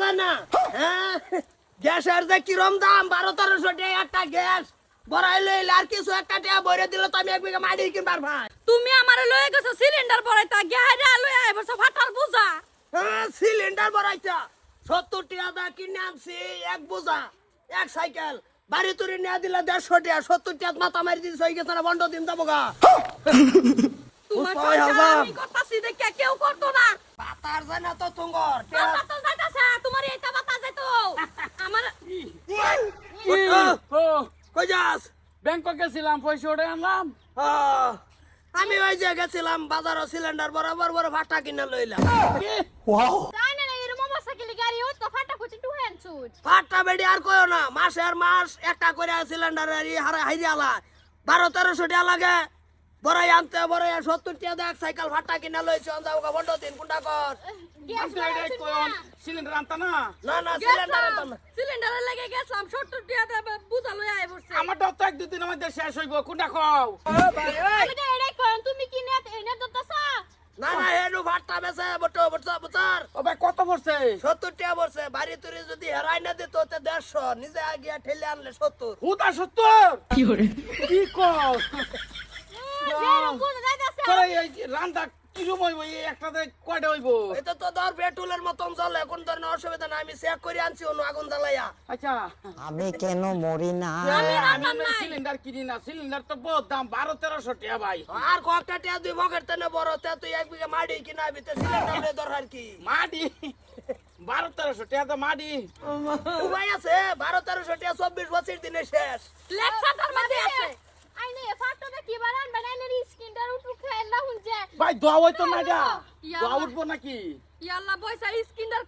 যায় না হ্যাঁ? গ্যাসের যে কিরম দাম বারো তেরোশো টাকা একটা গ্যাস। বড়াই লইলে আর কিছু একটা টাকা বইরে দিলে তো আমি এক বিঘা মাটি কিনবার ভাই। তুমি আমারে লয়ে গেছো সিলিন্ডার ফাটার বুঝা। হ্যাঁ সিলিন্ডার বড়াইছা সত্তর টাকা দা কিনে আনছি এক বোঝা এক সাইকেল বাড়ি তুরি নিয়ে দিলে দেড়শো টাকা সত্তর টাকা মাথা মারি দিস হয়ে গেছে না বন্ধ দিন যাব গা। তোমার হবা। আমি করতাছি দেখে কেউ করতো না। পাতার যায় না তো তুঙ্গর বাতা তো যাইতাছে তোমার এইটা বাতা যাইতো আমার ও, ও কই যাস? ব্যাংকক গেছিলাম পয়সা ওটা আনলাম। আমি ওই যে গেছিলাম বাজারও সিলিন্ডার বরাবর বড় ফাটা কিনে লইলাম। তাই না এরকম অবস্থা গেলে গাড়ি হতো ফাটা কুচি টু হ্যান্ড সুট ফাটা বেডি আর কয়ও না মাসের মাস একটা করে সিলিন্ডার হারা হাইরি আলা বারো তেরোশো টাকা লাগে। বড়াই আনতে বড়াই সত্তর টাকা দেখ সাইকেল ফাটা কিনে লইছে অন্দাও বন্ধ দিন কোনটা কর। সিলিন্ডার আনতা না? না না সিলিন্ডার আনতাম না। সিলিন্ডারে লেগে গেছিলাম সত্তর টিয়া বুঝা লয়ে আই পড়ছে আমারটাও তো এক দুদিন আমাদের শেষ হইব কোনটা খাও তুমি কি নে এনে দতাসা না না হেডু ফাটা বেছে বটো বটো বচার। ও ভাই কত পড়ছে সত্তর টাকা বলছে বাড়ি তুরি যদি হেরাই না দিত তো দেড়শো নিজে গিয়া ঠেলে আনলে সত্তর। হুদা সত্তর? কি কর? বুঝা যাইতাছে? রান্দা কিরম হইব এই একটাতে কয়টা হইব? এটা তো ধর পেট্রোলের মতন চলে কোন ধরনের অসুবিধা নাই আমি চেক করে আনছি অন্য আগুন জ্বালাইয়া। আচ্ছা। আমি কেন মরি না? আমি আমি রান্না নাই। সিলিন্ডার কিনি না সিলিন্ডার তো বহুত দাম বারো তেরোশো টাকা ভাই। আর কয়েকটা টিয়া দুই মগের তেনে বড় তে তুই এক বিঘা মাটি কিনা বিতে সিলিন্ডার দরকার কি। মাটি? বারো তেরোশো টাকা তো মাটি। উপায় আছে বারো তেরোশো টিয়া চব্বিশ বছর দিনে শেষ। দোয়া হইতো না যা দোয়া উঠবো নাকি? ইয়াল্লা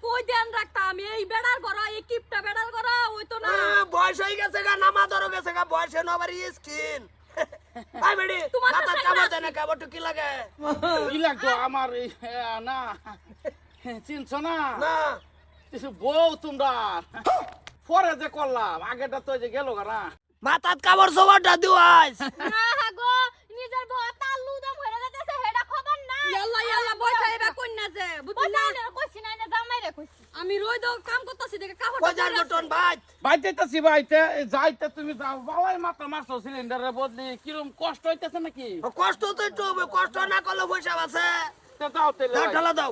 কই ধ্যান রাখতাম? এই বেড়ার গড়া এই কিপটা বেড়ার গড়া হইতো না। বয়স হয়ে গেছে গা নামা ধরো গেছে গা বয়স হয়ে স্কিন। আই বেড়ি তোমার তো মাথার সাইকেল কামড় আছে। দেয় না কামড় টুকি লাগে? কি লাগতো আমার না। চিনছ না? না। কিছু বউ তোমরা। পরে যে করলাম আগেটা তো যে গেল না। মাথার কামড় সবারটা দিওয়াইস না গো নিজের বউ তালু দাম হয়ে যাইতাছে হেডা খবর না ইয়াল্লা ইয়াল্লা পয়সা এবার কইনা যে বুঝলি পয়সা না না কইছি না না জামাই রে কইছি। আমি রই দাও কাম করতেছি দেখে কাপড় কজার দুটন ভাই? ভাই যাইতেছি যাইতে তুমি যাও। বাবাই মাত্র মারছো সিলিন্ডারের বদলি। কিরম কষ্ট হইতেছে নাকি? কষ্ট তো একটু হবে কষ্ট না করলে পয়সা আছে দাও তেলে দাও দাও।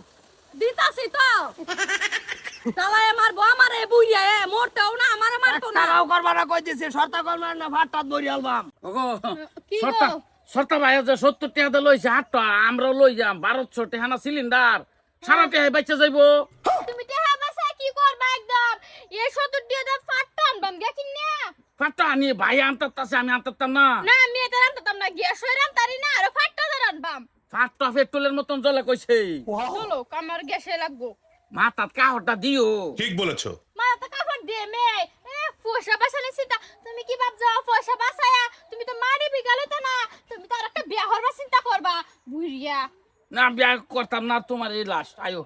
দিতাছি তো। চালায় মারবো আমারে বুইয়া এ মরতেও না আমারে মারতো না। টাকাও করবা না কই দিছি শর্তা করবা না ভাতটা বরি আলবাম। ওগো কি গো? সর্তা সর্তা ভাই যে সত্তর টাকা লইছে আটটা আমরাও লই যাম বারোশো টাকা না সিলিন্ডার সারা টাকা বাচ্চা যাইবো। তুমি টেহা বাসা কি করবা একদম? এ সত্তর দিয়ে দাম ফাটান বাম গে কিনে ফাটটা আনি ভাই আনতাছে আমি আনতাম না। না আমি এটা রান্তাম না গ্যাস হয়ে রান্তারি না আর ফাটটা দাঁড়ান বাম ফাটটা পেট্রোলের মতন জলে কইছে। চলো আমার গ্যাসে লাগবো। মাথাত কাহরটা দিও। ঠিক বলেছ। মা তো কাপড় দিয়ে মে এ পয়সা বাঁচালে চিন্তা তুমি কি ভাবছ পয়সা বাঁচায়া তুমি তো মারি বিগালে তো না তুমি তো আর একটা বিয়া হরবার চিন্তা করবা। বুড়িয়া না বিয়া করতাম না তোমার এই লাস্ট আয়ো।